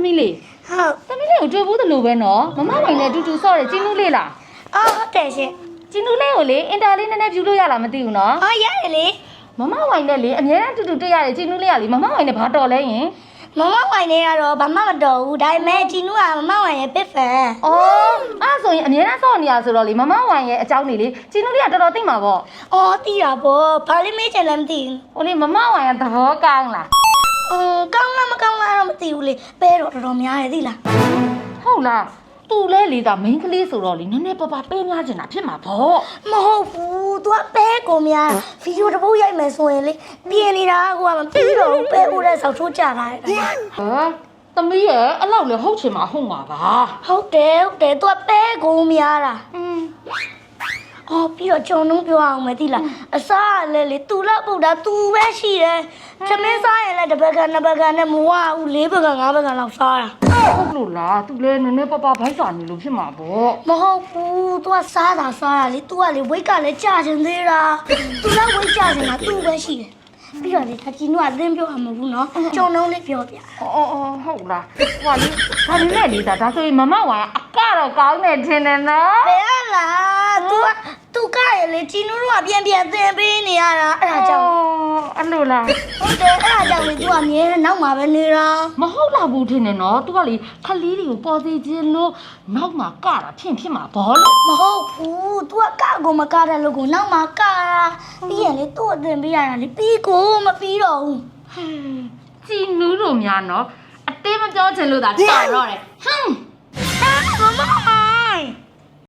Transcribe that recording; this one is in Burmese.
သမီးလေးဟုတ်သမီးလေးကိုတွေ့ဘူးသလိုပဲနော်မမဝိုင်နဲ့အတူတူဆော့တယ်ကျင်းနူးလေးလားအော်ဟုတ်တယ်ရှင်ကျင်းနူးလေးကိုလေအင်တာလေးနည်းနည်းဖြူလို့ရလားမသိဘူးနော်အော်ရတယ်လေမမဝိုင်နဲ့လေအများအားအတူတူတွေ့ရတယ်ကျင်းနူးလေးကလေမမဝိုင်နဲ့ဘာတော်လဲယင်မမဝိုင်နေကတော့ဘာမှမတော်ဘူးဒါပေမဲ့ဂျီနူကမမဝိုင်ရဲ့ပစ်ဖန်အော်အဲ့ဆိုရင်အများအားဆော့နေရဆိုတော့လေမမဝိုင်ရဲ့အကြောင်းနေလေကျင်းနူးလေးကတော်တော်သိမှာပေါ့အော်တီးတာပေါ့ဘာလို့မေးချင်လဲမသိဘူးဟိုလေမမဝိုင်ကသဘောကောင်းလား အော်ကောင်းလားမကောင်းလားတော့မသိဘူးလေပဲတော့တော်တော်များတယ်သိလား ဟုတ်လားသူလဲလေကမိန်းကလေးဆိုတော့လေနည်းနည်းပါးပါးပေးများချင်တာဖြစ်မှာပေါ့ မဟုတ်ဘူး तू ကပဲကိုများဗီဒီယိုတစ်ပုတ်ရိုက်မယ်ဆိုရင်လေပြင်နေတာကမပြီးတော့ဘူးပဲဦးတဲ့ဆောက်ထိုးကြတာတဲ့ ဟမ်သမီးရဲ့အဲ့လောက်လေဟုတ်ချင်မှာဟုတ်မှာပါ ဟုတ်တယ်ဟုတ်တယ် तू ကပဲကိုများတာ อืม အော်ပြီးတော့ဂျုံနှုံးပြောအောင်မယ်သိလားအစားကလည်းလေသူလောက်ပုတ်တာ तू ပဲရှိတယ်သမင်းစားရင်လည်းတစ်ဘက်ကနှစ်ဘက်ကနဲ့မဝဘူးလေးဘက်ကငါးဘက်ကလောက်စားတာ ဟုတ်လို့လားသူလဲနည်းနည်းပါးပါးဘိုက်စာနေလို့ဖြစ်မှာပေါ့ မဟုတ်ဘူး तू ကစားတာစားတာလေ तू ကလေဝိတ်ကလည်းကြာချင်သေးတာ तू လည်းဝိတ်ကြာချင်တာ तू ပဲရှိတယ်ပြီးတော့လေဒါကြီးနုကအသင်းပြောမှာမဟုတ်ဘူးနော်ဂျုံနှုံးလေးပြောပြ အော်အော်အော်ဟုတ်လားဟွာလေဒါနေနဲ့လေဒါဒါဆိုရင်မမဝိုင်ကအကတော့ကောင်းနေထင်တယ်နော် ဘယ်ရလား तू က သူကရလေဂျီနိုတို့ကပြန်ပြန်သင်ပေးနေရတာအဲ့ဒါကြောင့်အဲ့လိုလားဟုတ်တယ်အဲ့ဒါကြောင့်လေသူကအမြဲနောက်မှာပဲနေတာမဟုတ်လားဘူးထင်တယ်နော်သူကလေခလေးတွေကိုပေါ်သေးခြင်းလို့နောက်မှာကတာဖြင့်ဖြစ်မှာဘောလို့မဟုတ်ဘူးသူကကကိုမကတဲ့လူကိုနောက်မှာကတာပြီးရလေသူ့အသင်ပေးရတာလေပြီးကိုမပြီးတော့ဘူးဂျီနိုတို့များနော်အသေးမပြောချင်လို့သာတာတော့တယ်ဟမ်မမ